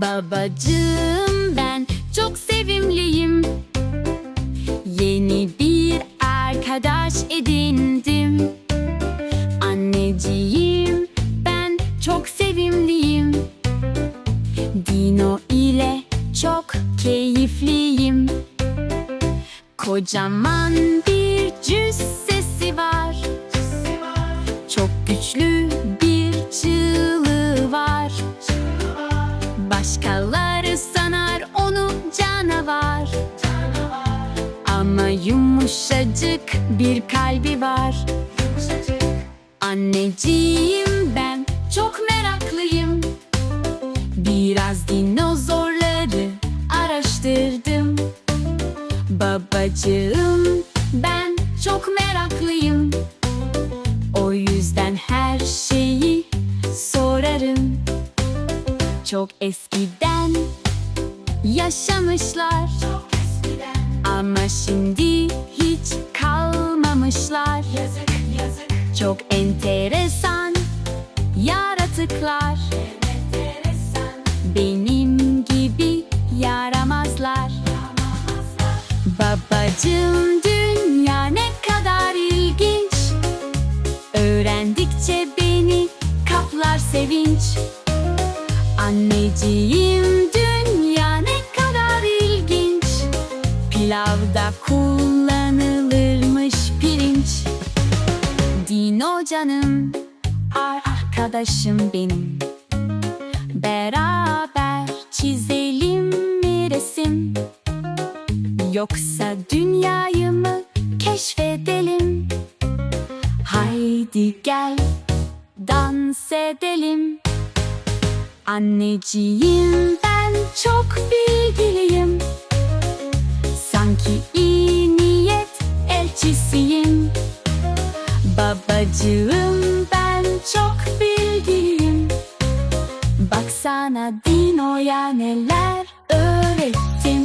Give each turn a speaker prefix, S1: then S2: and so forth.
S1: Babacığım ben çok sevimliyim. Yeni bir arkadaş edindim. Anneciğim ben çok sevimliyim. Dino ile çok keyifliyim. Kocaman bir cüssesi var. Çok güçlü bir canavar Ama yumuşacık bir kalbi var. Anneciğim ben çok meraklıyım. Biraz dinozorları araştırdım. Babacığım ben çok meraklıyım. O yüzden her şeyi sorarım. Çok eskiden yaşamışlar Ama şimdi hiç kalmamışlar. Yazık yazık. Çok enteresan yaratıklar. Benim gibi yaramazlar. Babacığım dünya ne kadar ilginç. Öğrendikçe beni kaplar sevinç. Anneciğim kullanılırmış pirinç. Dino canım arkadaşım benim. Beraber çizelim mi resim? Yoksa dünyayı mı keşfedelim? Haydi gel dans edelim. Anneciğim ben çok bilgiliyim. Sanki Babacığım ben çok bilgiliyim. Baksana Dino'ya neler öğrettim